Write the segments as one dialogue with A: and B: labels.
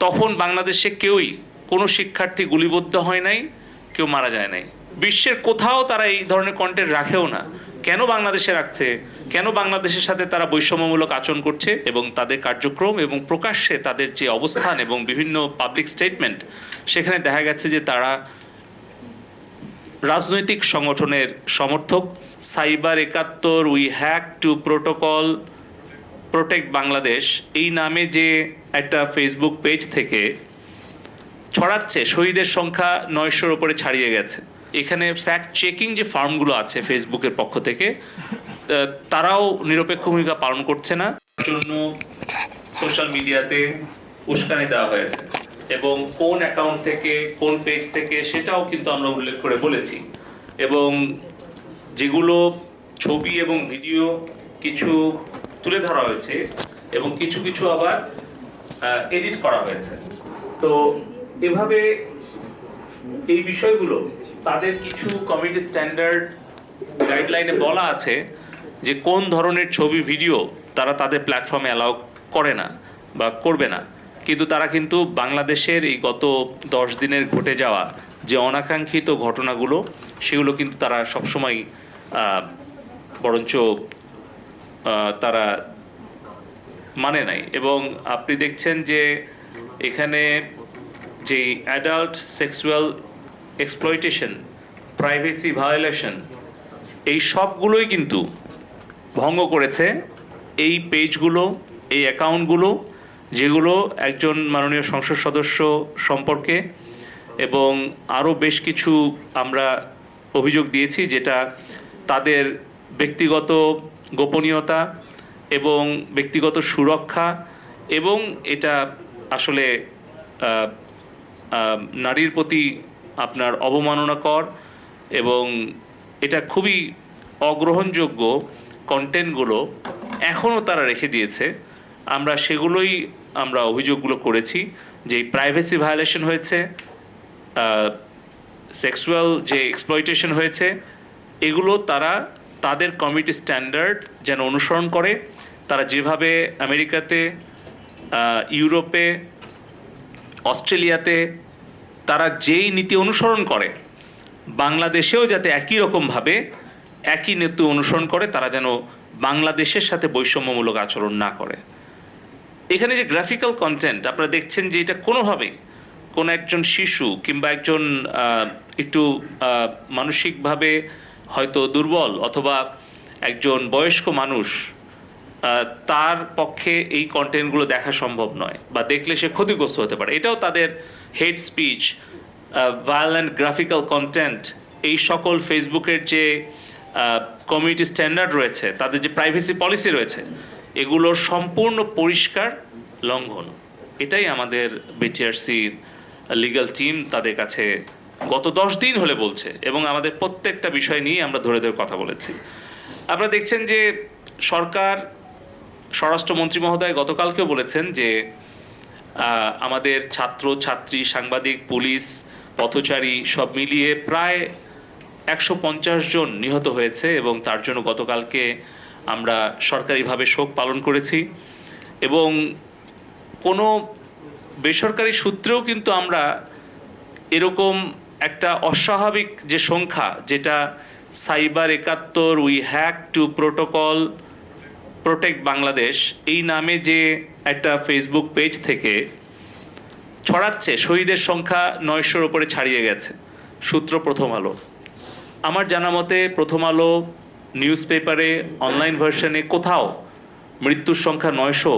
A: তখন বাংলাদেশে কেউই কোনো শিক্ষার্থী গুলিবদ্ধ হয় নাই, কেউ মারা যায় নাই। বিশ্বের কোথাও তারা এই ধরনের কন্টেন্ট রাখেও না। কেন বাংলাদেশে রাখছে? কেন বাংলাদেশের সাথে তারা বৈষম্যমূলক আচরণ করছে? এবং তাদের কার্যক্রম এবং প্রকাশ্যে তাদের যে অবস্থান এবং বিভিন্ন পাবলিক স্টেটমেন্ট সেখানে দেখা গেছে যে তারা রাজনৈতিক সংগঠনের সমর্থক। সাইবার একাত্তর we hack to protocol protect Bangladesh এই নামে যে একটা ফেসবুক পেজ থেকে ছড়াচ্ছে, শহীদের সংখ্যা নয়শোর ওপরে ছাড়িয়ে গেছে। এখানে ফ্যাক্ট চেকিং যে ফার্মগুলো আছে ফেসবুকের পক্ষ থেকে তারাও নিরপেক্ষ ভূমিকা পালন করছে না। জন্য সোশ্যাল মিডিয়াতে উস্কানি দেওয়া হয়েছে। এবং কোন অ্যাকাউন্ট থেকে, কোন পেজ থেকে, সেটাও কিন্তু আমরা উল্লেখ করে বলেছি। এবং যেগুলো ছবি এবং ভিডিও কিছু তুলে ধরা হয়েছে এবং কিছু কিছু আবার এডিট করা হয়েছে। তো এভাবে এই বিষয়গুলো, তাদের কিছু কমিটি স্ট্যান্ডার্ড গাইডলাইনে বলা আছে যে কোন ধরনের ছবি ভিডিও তারা তাদের প্ল্যাটফর্মে অ্যালাউ করে না বা করবে না। কিন্তু তারা কিন্তু বাংলাদেশের এই গত দশ দিনের ঘটে যাওয়া যে অনাকাঙ্ক্ষিত ঘটনাগুলো, সেগুলো কিন্তু তারা সবসময় বরঞ্চ তারা মানে নাই। এবং আপনি দেখছেন যে এখানে যে adult sexual exploitation privacy violation এই সবগুলোই কিন্তু ভঙ্গ করেছে এই পেজগুলো, এই অ্যাকাউন্টগুলো, যেগুলো একজন মাননীয় সংসদ সদস্য সম্পর্কে এবং আরও বেশ কিছু আমরা অভিযোগ দিয়েছি যেটা তাদের ব্যক্তিগত গোপনীয়তা এবং ব্যক্তিগত সুরক্ষা এবং এটা আসলে নারীর প্রতি আপনার অবমাননাকর এবং এটা খুবই অগ্রহণযোগ্য কন্টেন্টগুলো এখনও তারা রেখে দিয়েছে। আমরা সেগুলোই আমরা অভিযোগগুলো করেছি যে প্রাইভেসি ভায়োলেশন হয়েছে সেক্সুয়াল যে এক্সপ্লয়টেশন হয়েছে, এগুলো তারা তাদের কমিটি স্ট্যান্ডার্ড যেন অনুসরণ করে, তারা যেভাবে আমেরিকাতে ইউরোপে, অস্ট্রেলিয়াতে, তারা যেই নীতি অনুসরণ করে, বাংলাদেশেও যাতে একই রকমভাবে একই নীতি অনুসরণ করে, তারা যেন বাংলাদেশের সাথে বৈষম্যমূলক আচরণ না করে। এখানে যে গ্রাফিক্যাল কন্টেন্ট আপনারা দেখছেন যে এটা কোনোভাবেই কোনো একজন শিশু কিংবা একজন একটু মানসিকভাবে হয়তো দুর্বল অথবা একজন বয়স্ক মানুষ তার পক্ষে এই কন্টেন্টগুলো দেখা সম্ভব নয় বা দেখলে সে ক্ষতিগ্রস্ত হতে পারে। এটাও তাদের hate speech violent graphical content এই সকল ফেসবুকের যে কমিউনিটি স্ট্যান্ডার্ড রয়েছে, তাদের যে প্রাইভেসি পলিসি রয়েছে, এগুলোর সম্পূর্ণ পরিষ্কার লঙ্ঘন। এটাই আমাদের বিটিআরসির লিগ্যাল টিম তাদের কাছে গত দশ দিন হলে বলছে এবং আমাদের প্রত্যেকটা বিষয় নিয়ে আমরা ধরে ধরে কথা বলেছি। আপনারা দেখছেন যে সরকার স্বরাষ্ট্রমন্ত্রী মহোদয় গতকালকেও বলেছেন যে আমাদের ছাত্র, ছাত্রী, সাংবাদিক, পুলিশ, পথচারী সব মিলিয়ে প্রায় একশো পঞ্চাশ জন নিহত হয়েছে এবং তার জন্য গতকালকে আমরা সরকারিভাবে শোক পালন করেছি এবং কোনো বেসরকারি সূত্রেও কিন্তু আমরা এরকম একটা অস্বাভাবিক যে সংখ্যা, যেটা সাইবার একাত্তর we hack to protocol protect Bangladesh, এই নামে যে একটা ফেসবুক পেজ থেকে ছড়াচ্ছে, শহীদের সংখ্যা নয়শোর ওপরে ছাড়িয়ে গেছে। সূত্র প্রথম আলো। আমার জানা মতে প্রথম আলো নিউজ পেপারে অনলাইন ভার্সনে কোথাও মৃত্যুর সংখ্যা নয়শো,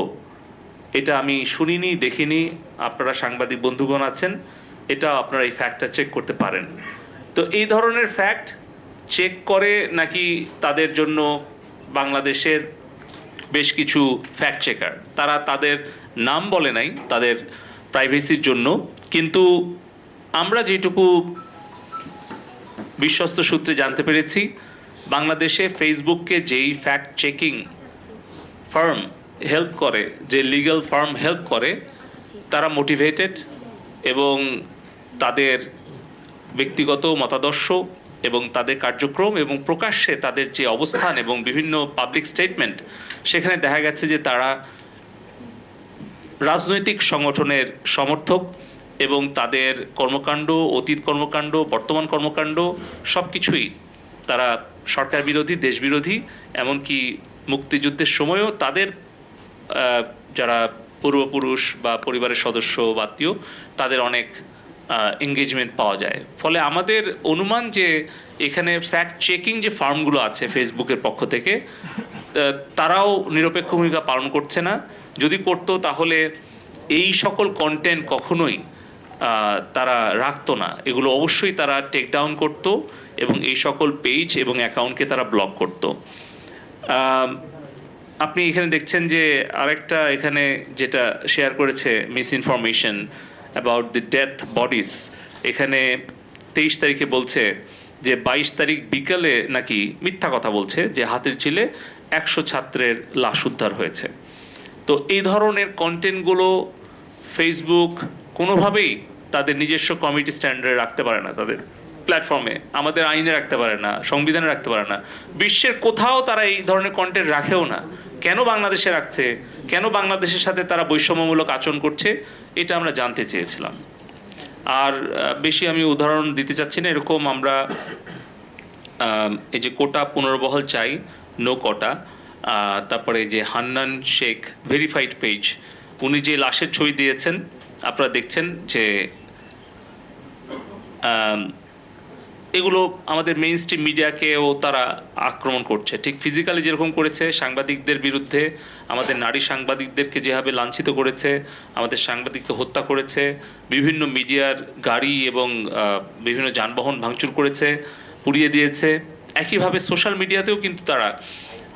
A: এটা আমি শুনিনি, দেখিনি। আপনারা সাংবাদিক বন্ধুগণ আছেন এটা আপনারা এই ফ্যাক্টটা চেক করতে পারেন। তো এই ধরনের ফ্যাক্ট চেক করে নাকি তাদের জন্য বাংলাদেশের বেশ কিছু ফ্যাক্ট চেকার তারা তাদের নাম বলে নাই, তাদের প্রাইভেসির জন্য। কিন্তু আমরা যেটুকু বিশ্বস্ত সূত্রে জানতে পেরেছি, বাংলাদেশে ফেসবুককে যেই ফ্যাক্ট চেকিং ফার্ম হেল্প করে, যে লিগ্যাল ফার্ম হেল্প করে, তারা মোটিভেটেড এবং তাদের ব্যক্তিগত মতাদর্শ এবং তাদের কার্যক্রম এবং প্রকাশ্যে তাদের যে অবস্থান এবং বিভিন্ন পাবলিক স্টেটমেন্ট সেখানে দেখা গেছে যে তারা রাজনৈতিক সংগঠনের সমর্থক এবং তাদের কর্মকাণ্ড, অতীত কর্মকাণ্ড, বর্তমান কর্মকাণ্ড সব কিছুই তারা সরকার বিরোধী, দেশ বিরোধী, এমনকি মুক্তিযুদ্ধের সময়ও তাদের যারা পূর্বপুরুষ বা পরিবারের সদস্য বা আত্মীয়, তাদের অনেক এঙ্গেজমেন্ট পাওয়া যায়। ফলে আমাদের অনুমান যে এখানে ফ্যাক্ট চেকিং যে ফার্মগুলো আছে ফেসবুকের পক্ষ থেকে তারাও নিরপেক্ষ ভূমিকা পালন করছে না। যদি করতো তাহলে এই সকল কন্টেন্ট কখনোই তারা রাখতো না। এগুলো অবশ্যই তারা টেক ডাউন করতো এবং এই সকল পেজ এবং অ্যাকাউন্টকে তারা ব্লক করতো। আপনি এখানে দেখছেন যে আরেকটা এখানে যেটা শেয়ার করেছে misinformation about the death bodies এখানে তেইশ তারিখে বলছে যে বাইশ তারিখ বিকালে নাকি মিথ্যা কথা বলছে যে হাতের ছিলে একশো ছাত্রের লাশ উদ্ধার হয়েছে। তো এই ধরনের কন্টেন্টগুলো ফেসবুক কোনোভাবেই তাদের নিজস্ব কমিটি স্ট্যান্ডার্ডে রাখতে পারে না তাদের প্ল্যাটফর্মে, আমাদের আইনে রাখতে পারে না, সংবিধানে রাখতে পারে না। বিশ্বের কোথাও তারা এই ধরনের কন্টেন্ট রাখেও না। কেন বাংলাদেশে রাখছে? কেন বাংলাদেশের সাথে তারা বৈষম্যমূলক আচরণ করছে? এটা আমরা জানতে চেয়েছিলাম। আর বেশি আমি উদাহরণ দিতে চাচ্ছি না, এরকম আমরা এই যে কোটা পুনর্বহাল চাই, নো কোটা তারপরে যে হান্নান শেখ ভেরিফাইড পেজ, উনি যে লাশের ছবি দিয়েছেন, আপনারা দেখছেন যে এগুলো আমাদের মেইন স্ট্রিম মিডিয়াকেও তারা আক্রমণ করছে। ঠিক ফিজিক্যালি যেরকম করেছে, সাংবাদিকদের বিরুদ্ধে আমাদের নারী সাংবাদিকদেরকে যেভাবে লাঞ্ছিত করেছে, আমাদের সাংবাদিককে হত্যা করেছে, বিভিন্ন মিডিয়ার গাড়ি এবং বিভিন্ন যানবাহন ভাঙচুর করেছে, পুড়িয়ে দিয়েছে। একইভাবে সোশ্যাল মিডিয়াতেও কিন্তু তারা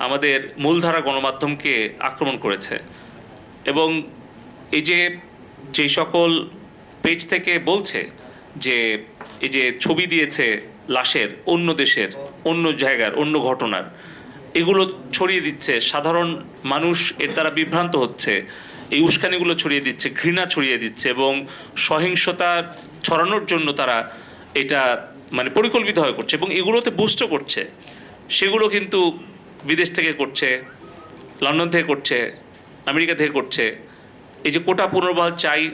A: আমাদের মূলধারা গণমাধ্যমকে আক্রমণ করেছে। এবং এই যে যেই সকল পেজ থেকে বলছে যে এই যে ছবি দিয়েছে লাশের অন্য দেশের, অন্য জায়গার, অন্য ঘটনার, এগুলো ছড়িয়ে দিচ্ছে। সাধারণ মানুষ এর দ্বারা বিভ্রান্ত হচ্ছে। এই উস্কানিগুলো ছড়িয়ে দিচ্ছে, ঘৃণা ছড়িয়ে দিচ্ছে এবং সহিংসতা ছড়ানোর জন্য তারা এটা মানে পরিকল্পিত হয়ে করছে এবং এগুলোতে বুস্টও করছে। সেগুলো কিন্তু বিদেশ থেকে করছে, লন্ডন থেকে করছে, আমেরিকা থেকে করছে। এই যে কোটা পুনর্বহাল চাই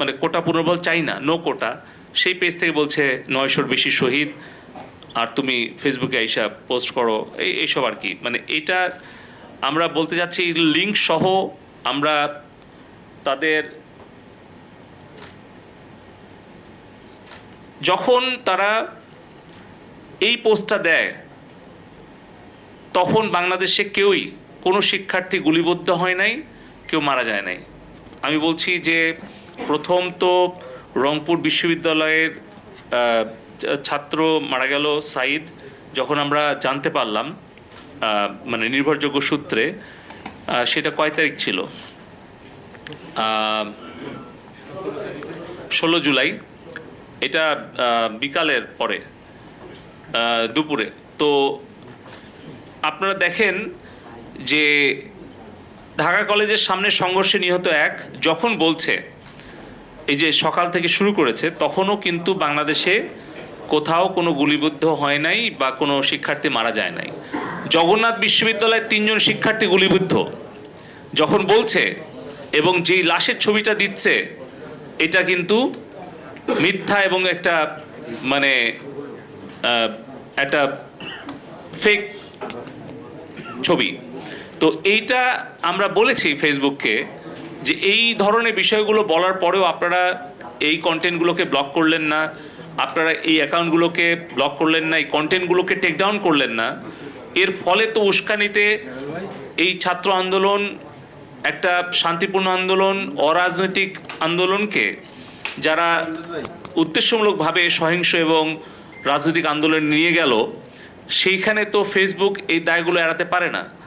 A: মানে কোটা পুনর্বল চাই না নো কোটা। সেই পেজ থেকে বলছে, নয়শোর বেশি শহীদ, আর তুমি ফেসবুকে আইসা পোস্ট করো। এই, এইসব আর কি। মানে এটা আমরা বলতে যাচ্ছি লিঙ্ক সহ আমরা তাদের যখন তারা এই পোস্টটা দেয়, তখন বাংলাদেশে কেউই কোনো শিক্ষার্থী গুলিবদ্ধ হয় নাই, কেউ মারা যায় নাই। আমি বলছি যে প্রথম তো রংপুর বিশ্ববিদ্যালয়ের ছাত্র মারা গেল সাইদ, যখন আমরা জানতে পারলাম মানে নির্ভরযোগ্য সূত্রে সেটা কয় তারিখ ছিল? ষোলো জুলাই, এটা বিকালের পরে দুপুরে। তো আপনারা দেখেন যে ঢাকা কলেজের সামনে সংঘর্ষে নিহত এক, যখন বলছে এই যে সকাল থেকে শুরু করেছে, তখনও কিন্তু বাংলাদেশে কোথাও কোনো গুলিবিদ্ধ হয় নাই বা কোনো শিক্ষার্থী মারা যায় নাই। জগন্নাথ বিশ্ববিদ্যালয়ের তিনজন শিক্ষার্থী গুলিবিদ্ধ। যখন বলছে এবং যেই লাশের ছবিটা দিচ্ছে, এটা কিন্তু মিথ্যা এবং একটা মানে একটা ফেক ছবি। তো এইটা আমরা বলেছি ফেসবুককে যে এই ধরনের বিষয়গুলো বলার পরেও আপনারা এই কন্টেন্টগুলোকে ব্লক করলেন না, আপনারা এই অ্যাকাউন্টগুলোকে ব্লক করলেন না, এই কন্টেন্টগুলোকে টেক ডাউন করলেন না, এর ফলে তো উস্কানিতে এই ছাত্র আন্দোলন, একটা শান্তিপূর্ণ আন্দোলন, অরাজনৈতিক আন্দোলনকে যারা উদ্দেশ্যমূলকভাবে সহিংস এবং রাজনৈতিক আন্দোলন নিয়ে গেল, সেইখানে তো ফেসবুক এই দায়গুলো এড়াতে পারে না।